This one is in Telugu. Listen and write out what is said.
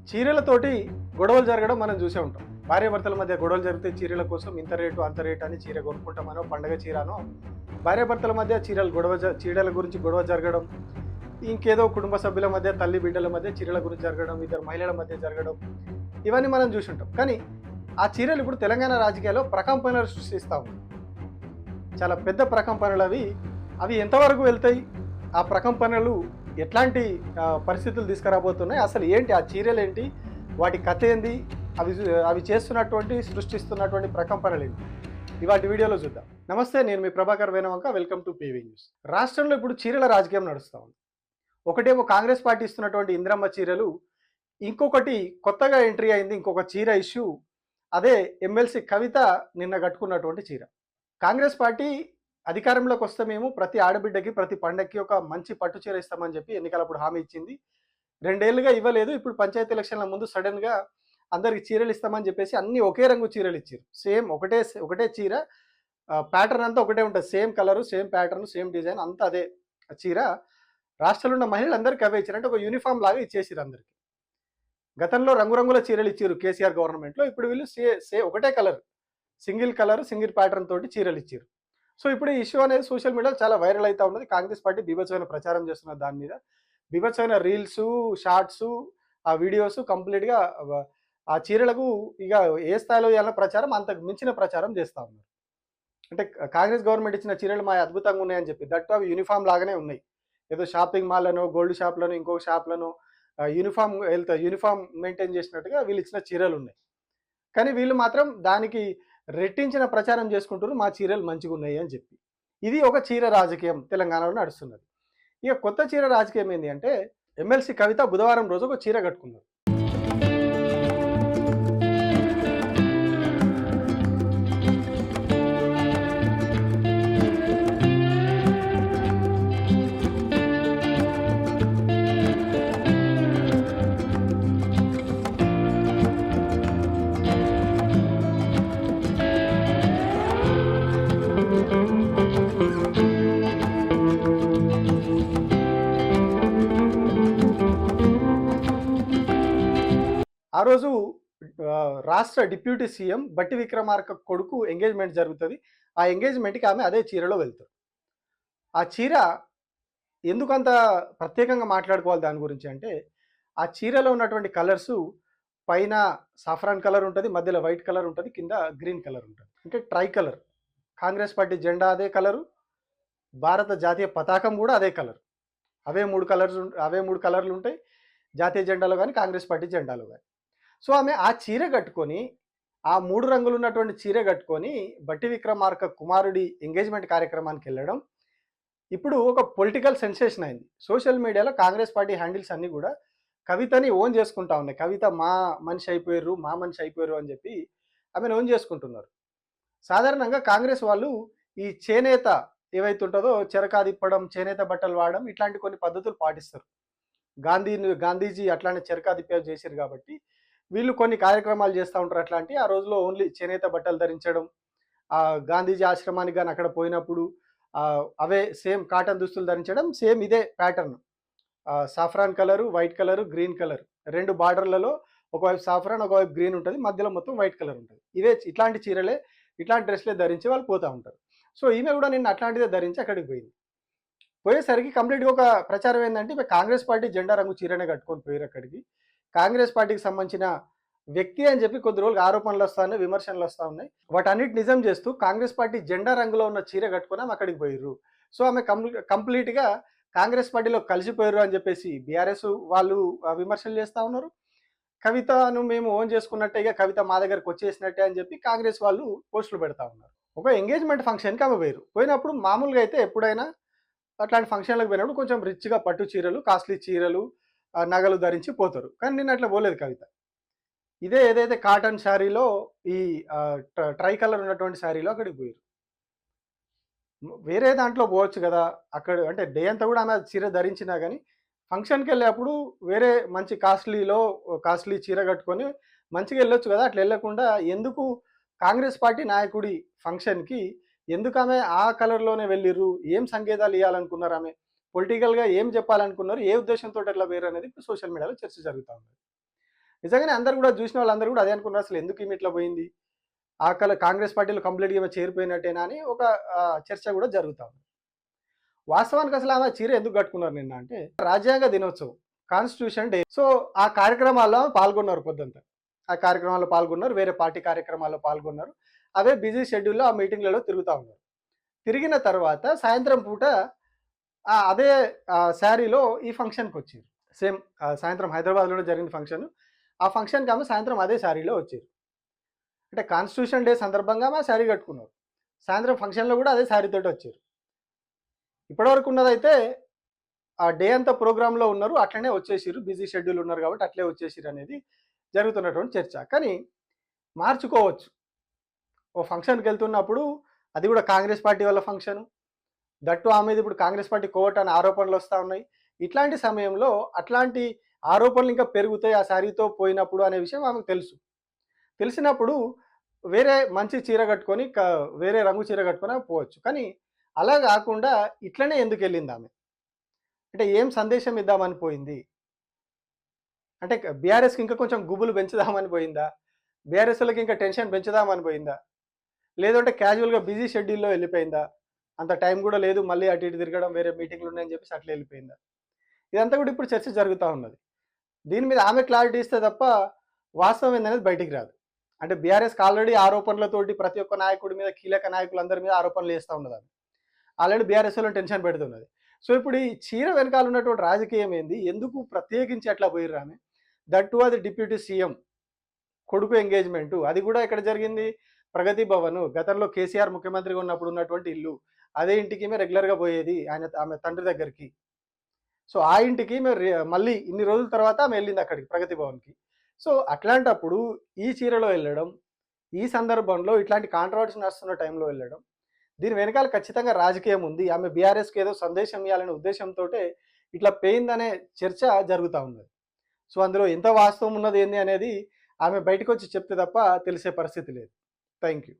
చీరలతోటి గొడవలు జరగడం మనం చూసే ఉంటాం. భార్యాభర్తల మధ్య గొడవలు జరిగితే చీరల కోసం ఇంత రేటు అంత రేటు అని చీర కొనుక్కుంటామనో పండగ చీరనో భార్యాభర్తల మధ్య చీరలు గొడవ జ- చీరల గురించి గొడవ జరగడం ఇంకేదో కుటుంబ సభ్యుల మధ్య తల్లి బిడ్డల మధ్య చీరల గురించి జరగడం ఇద్దరు మహిళల మధ్య జరగడం ఇవన్నీ మనం చూసి ఉంటాం. కానీ ఆ చీరలు ఇప్పుడు తెలంగాణ రాజకీయాల్లో ప్రకంపనలు సృష్టిస్తాం చాలా పెద్ద ప్రకంపనలు అవి. అవి ఎంతవరకు వెళ్తాయి? ఆ ప్రకంపనలు ఎట్లాంటి పరిస్థితులు తీసుకురాబోతున్నాయి? అసలు ఏంటి ఆ చీరలు ఏంటి? వాటి కథ ఏంది? అవి అవి చేస్తున్నటువంటి సృష్టిస్తున్నటువంటి ప్రకంపనలు ఏంటి? ఇవాటి వీడియోలో చూద్దాం. నమస్తే నేను మీ Prabhakar Venavanka. Welcome to PV news. రాష్ట్రంలో ఇప్పుడు చీరల రాజకీయం నడుస్తూ ఉంది. ఒకటేమో కాంగ్రెస్ పార్టీ ఇస్తున్నటువంటి ఇంద్రమ్మ చీరలు ఇంకొకటి కొత్తగా ఎంట్రీ అయింది ఇంకొక చీర ఇష్యూ అదే ఎమ్మెల్సీ కవిత నిన్న కట్టుకున్నటువంటి చీర. కాంగ్రెస్ పార్టీ అధికారంలోకి వస్తే మేము ప్రతి ఆడబిడ్డకి ప్రతి పండక్కి ఒక మంచి పట్టు చీర ఇస్తామని చెప్పి ఎన్నికలప్పుడు హామీ ఇచ్చింది. రెండేళ్ళుగా ఇవ్వలేదు. ఇప్పుడు పంచాయతీ ఎలక్షన్ల ముందు సడన్గా అందరికి చీరలు ఇస్తామని చెప్పేసి అన్ని ఒకే రంగు చీరలు ఇచ్చారు సేమ్ ఒకటే ఒకటే చీర ప్యాటర్న్ అంతా ఒకటే ఉంటుంది. Same colour same pattern same design అంతా అదే చీర. రాష్ట్రంలో ఉన్న మహిళలందరికీ అవే ఇచ్చారు అంటే ఒక యూనిఫామ్ లాగా ఇచ్చేసారు అందరికి. గతంలో రంగురంగుల చీరలు ఇచ్చారు కేసీఆర్ గవర్నమెంట్లో. ఇప్పుడు వీళ్ళు సే సే ఒకటే colour. Single colour single pattern తోటి చీరలు ఇచ్చారు సో ఇప్పుడు ఈ ఇష్యూ అనేది సోషల్ మీడియాలో చాలా వైరల్ అవుతా ఉన్నది. కాంగ్రెస్ పార్టీ బీభత్సమైన ప్రచారం చేస్తున్న దాని మీద. బీభత్సమైన రీల్స్ షార్ట్స్ ఆ వీడియోస్ కంప్లీట్గా ఆ చీరలకు ఇక ఏ స్థాయిలో చేయాలన్న ప్రచారం అంతకు మించిన ప్రచారం చేస్తూ ఉన్నారు. అంటే కాంగ్రెస్ గవర్నమెంట్ ఇచ్చిన చీరలు మా అద్భుతంగా ఉన్నాయని చెప్పి దట్టు అవి యూనిఫామ్ లాగానే ఉన్నాయి. ఏదో షాపింగ్ మాల్లను గోల్డ్ షాప్లను ఇంకో షాప్లను యూనిఫామ్ వెళ్తా యూనిఫామ్ మెయింటైన్ చేసినట్టుగా వీళ్ళు ఇచ్చిన చీరలు ఉన్నాయి. కానీ వీళ్ళు మాత్రం దానికి రెట్టించిన ప్రచారం చేసుకుంటున్నారు మా చీరలు మంచిగా ఉన్నాయి అని చెప్పి. ఇది ఒక చీర రాజకీయం తెలంగాణలో నడుస్తున్నది. ఇక కొత్త చీర రాజకీయం ఏంటి అంటే ఎమ్మెల్సీ కవిత బుధవారం రోజు ఒక చీర కట్టుకున్నారు. ఆ రోజు రాష్ట్ర డిప్యూటీ సీఎం బట్టి విక్రమార్క కొడుకు ఎంగేజ్మెంట్ జరుగుతుంది. ఆ ఎంగేజ్మెంట్కి ఆమె అదే చీరలో వెళ్తారు ఆ చీర ఎందుకంత ప్రత్యేకంగా మాట్లాడుకోవాలి దాని గురించి అంటే ఆ చీరలో ఉన్నటువంటి కలర్స్ పైన సాఫ్రాన్ కలర్ ఉంటుంది మధ్యలో వైట్ కలర్ ఉంటుంది కింద గ్రీన్ కలర్ ఉంటుంది. అంటే ట్రై కలర్ కాంగ్రెస్ పార్టీ జెండా అదే కలరు భారత జాతీయ పతాకం కూడా అదే కలర్. అవే మూడు కలర్స్ అవే మూడు కలర్లు ఉంటాయి. జాతీయ జెండాలో కానీ కాంగ్రెస్ పార్టీ జెండాలో కానీ సో ఆమె ఆ చీర కట్టుకొని ఆ మూడు రంగులు ఉన్నటువంటి చీర కట్టుకొని బట్టి విక్రమార్క కుమారుడి ఎంగేజ్మెంట్ కార్యక్రమానికి వెళ్ళడం. ఇప్పుడు ఒక పొలిటికల్ సెన్సేషన్ అయింది. సోషల్ మీడియాలో కాంగ్రెస్ పార్టీ హ్యాండిల్స్ అన్నీ కూడా కవితని ఓన్ చేసుకుంటా ఉన్నాయి. కవిత మా మనిషి అయిపోయారు మా మనిషి అయిపోయారు అని చెప్పి ఆమెను ఓన్ చేసుకుంటున్నారు. సాధారణంగా కాంగ్రెస్ వాళ్ళు ఈ చేనేత ఏవైతే ఉంటుందో చెరకాదిప్పడం చేనేత బట్టలు వాడడం ఇట్లాంటి కొన్ని పద్ధతులు పాటిస్తారు. గాంధీ గాంధీజీ అట్లానే చెరకాదిప్పే చేశారు కాబట్టి వీళ్ళు కొన్ని కార్యక్రమాలు చేస్తూ ఉంటారు. అట్లాంటి ఆ రోజులో ఓన్లీ చేనేత బట్టలు ధరించడం ఆ గాంధీజీ ఆశ్రమానికి కానీ అక్కడ పోయినప్పుడు అవే సేమ్ కాటన్ దుస్తులు ధరించడం సేమ్ ఇదే pattern. Saffron colour white colour green colour. రెండు బార్డర్లలో ఒకవైపు సాఫ్రాన్ ఒకవైపు గ్రీన్ ఉంటుంది. మధ్యలో మొత్తం వైట్ కలర్ ఉంటుంది. ఇవే ఇట్లాంటి చీరలే ఇట్లాంటి డ్రెస్లే ధరించి వాళ్ళు పోతూ ఉంటారు. సో ఈమె కూడా నిన్న అట్లాంటిదే ధరించి అక్కడికి పోయింది. పోయేసరికి కంప్లీట్గా ఒక ప్రచారం ఏంటంటే కాంగ్రెస్ పార్టీ జెండా రంగు చీరనే కట్టుకొని పోయారు అక్కడికి. కాంగ్రెస్ పార్టీకి సంబంధించిన వ్యక్తి అని చెప్పి కొద్ది రోజులు ఆరోపణలు వస్తా ఉన్నాయి విమర్శనలు వస్తా ఉన్నాయి. వాటన్నిటి నిజం చేస్తూ కాంగ్రెస్ పార్టీ జెండా రంగులో ఉన్న చీర కట్టుకొని ఆమె అక్కడికి పోయిర్రు. సో ఆమె కంప్లీ కంప్లీట్గా కాంగ్రెస్ పార్టీలో కలిసిపోయారు అని చెప్పేసి బీఆర్ఎస్ వాళ్ళు విమర్శలు చేస్తూ ఉన్నారు. కవితను మేము ఓన్ చేసుకున్నట్టే ఇక కవిత మా దగ్గరకు వచ్చేసినట్టే అని చెప్పి కాంగ్రెస్ వాళ్ళు పోస్టులు పెడతా ఉన్నారు. ఒక ఎంగేజ్మెంట్ ఫంక్షన్కి ఆమె పోయారు పోయినప్పుడు మామూలుగా అయితే ఎప్పుడైనా అట్లాంటి ఫంక్షన్లకు పోయినప్పుడు కొంచెం రిచ్గా పట్టు చీరలు కాస్ట్లీ చీరలు నగలు ధరించి పోతారు. కానీ నేను అట్లా పోలేదు కవిత. ఇదే ఏదైతే కాటన్ శారీలో ఈ ట్ర- ట్రై కలర్ ఉన్నటువంటి శారీలో అక్కడికి పోయారు వేరే దాంట్లో పోవచ్చు కదా అక్కడ అంటే డే అంతా కూడా ఆమె చీర ధరించినా కానీ ఫంక్షన్కి వెళ్ళేప్పుడు వేరే మంచి కాస్ట్లీలో కాస్ట్లీ చీర కట్టుకొని మంచిగా వెళ్ళొచ్చు కదా అట్లా వెళ్ళకుండా ఎందుకు కాంగ్రెస్ పార్టీ నాయకుడి ఫంక్షన్కి ఎందుకు ఆమె ఆ కలర్లోనే వెళ్ళిర్రు ఏం సంకేతాలు ఇవ్వాలనుకున్నారు ఆమె? పొలిటికల్గా ఏం చెప్పాలనుకున్నారు ఏ ఉద్దేశంతో అట్లా వేరు అనేది ఇప్పుడు సోషల్ మీడియాలో చర్చ జరుగుతూ ఉంది. నిజంగానే అందరూ కూడా చూసిన వాళ్ళందరూ కూడా అదే అనుకున్నారు అసలు ఎందుకు ఈమె ఇట్లా పోయింది? ఆ కల కాంగ్రెస్ పార్టీలో కంప్లీట్గా ఈమె చేరిపోయినట్టేనా అని ఒక చర్చ కూడా జరుగుతూ ఉంది. వాస్తవానికి అసలు ఆమె చీర ఎందుకు కట్టుకున్నారు నిన్న అంటే రాజ్యాంగ దినోత్సవం కాన్స్టిట్యూషన్ డే. సో ఆ కార్యక్రమాల్లో పాల్గొన్నారు పొద్దుంతా. ఆ కార్యక్రమాల్లో పాల్గొన్నారు వేరే పార్టీ కార్యక్రమాల్లో పాల్గొన్నారు. అవే బిజీ షెడ్యూల్లో ఆ మీటింగ్లలో తిరుగుతూ ఉన్నారు. తిరిగిన తర్వాత సాయంత్రం పూట అదే శారీలో ఈ ఫంక్షన్కి వచ్చారు. సేమ్ సాయంత్రం హైదరాబాద్లో జరిగిన ఫంక్షన్. ఆ ఫంక్షన్కి ఆమె సాయంత్రం అదే శారీలో వచ్చారు. అంటే కాన్స్టిట్యూషన్ డే సందర్భంగా ఆమె శారీ కట్టుకున్నారు. సాయంత్రం ఫంక్షన్లో కూడా అదే శారీ తోటి వచ్చారు. ఇప్పటివరకు ఉన్నదైతే ఆ డే అంతా ప్రోగ్రాంలో ఉన్నారు అట్లనే వచ్చేసారు బిజీ షెడ్యూల్ ఉన్నారు కాబట్టి అట్లే వచ్చేసారు అనేది జరుగుతున్నటువంటి చర్చ. కానీ మార్చుకోవచ్చు. ఓ ఫంక్షన్కి వెళ్తున్నప్పుడు అది కూడా కాంగ్రెస్ పార్టీ వాళ్ళ ఫంక్షన్ దట్టు ఆమె ఇప్పుడు కాంగ్రెస్ పార్టీ కోట్ అనే ఆరోపణలు వస్తూ ఉన్నాయి. ఇట్లాంటి సమయంలో అట్లాంటి ఆరోపణలు ఇంకా పెరుగుతాయి ఆ శారీతో పోయినప్పుడు అనే విషయం ఆమెకు తెలుసు. తెలిసినప్పుడు వేరే మంచి చీర కట్టుకొని వేరే రంగు చీర కట్టుకొని పోవచ్చు. కానీ అలా కాకుండా ఇట్లనే ఎందుకు వెళ్ళింది ఆమె? అంటే ఏం సందేశం ఇద్దామని పోయింది? అంటే బీఆర్ఎస్కి ఇంకా కొంచెం గుబులు పెంచుదామని పోయిందా? బీఆర్ఎస్ ఇంకా టెన్షన్ పెంచుదామని పోయిందా? లేదంటే క్యాజువల్గా బిజీ షెడ్యూల్లో వెళ్ళిపోయిందా? అంత టైం కూడా లేదు మళ్ళీ అటు ఇటు తిరగడం వేరే మీటింగ్లు ఉన్నాయని చెప్పేసి అట్లా వెళ్ళిపోయింది. ఇదంతా కూడా ఇప్పుడు చర్చ జరుగుతూ ఉన్నది. దీని మీద ఆమె క్లారిటీ ఇస్తే తప్ప వాస్తవం ఏందనేది బయటికి రాదు. అంటే బీఆర్ఎస్కి ఆల్రెడీ ఆరోపణలతోటి ప్రతి ఒక్క నాయకుడి మీద కీలక నాయకులందరి మీద ఆరోపణలు చేస్తూ ఉన్నది ఆమె. ఆల్రెడీ బీఆర్ఎస్లో టెన్షన్ పెడుతున్నది. సో ఇప్పుడు ఈ చీర వెనకాల ఉన్నటువంటి రాజకీయం ఏంది? ఎందుకు ప్రత్యేకించి అట్లా పోయిర్రు ఆమె? దట్టు అది డిప్యూటీ సీఎం కొడుకు ఎంగేజ్మెంటు. అది కూడా ఎక్కడ జరిగింది? ప్రగతి భవన్ గతంలో కేసీఆర్ ముఖ్యమంత్రిగా ఉన్నప్పుడు ఉన్నటువంటి ఇల్లు. అదే ఇంటికి మేము రెగ్యులర్గా పోయేది ఆయన ఆమె తండ్రి దగ్గరికి. సో ఆ ఇంటికి మేము మళ్ళీ ఇన్ని రోజుల తర్వాత ఆమె వెళ్ళింది అక్కడికి ప్రగతి భవన్కి. సో అట్లాంటప్పుడు ఈ చీరలో వెళ్ళడం ఈ సందర్భంలో ఇట్లాంటి కాంట్రవర్సీ నడుస్తున్న టైంలో వెళ్ళడం దీని వెనకాల ఖచ్చితంగా రాజకీయం ఉంది. ఆమె బీఆర్ఎస్కి ఏదో సందేశం ఇవ్వాలనే ఉద్దేశంతో ఇట్లా పోయిందనే చర్చ జరుగుతూ ఉన్నది. సో అందులో ఎంత వాస్తవం ఉన్నది ఏంది అనేది ఆమె బయటకు వచ్చి చెప్తే తప్ప తెలిసే పరిస్థితి లేదు. Thank you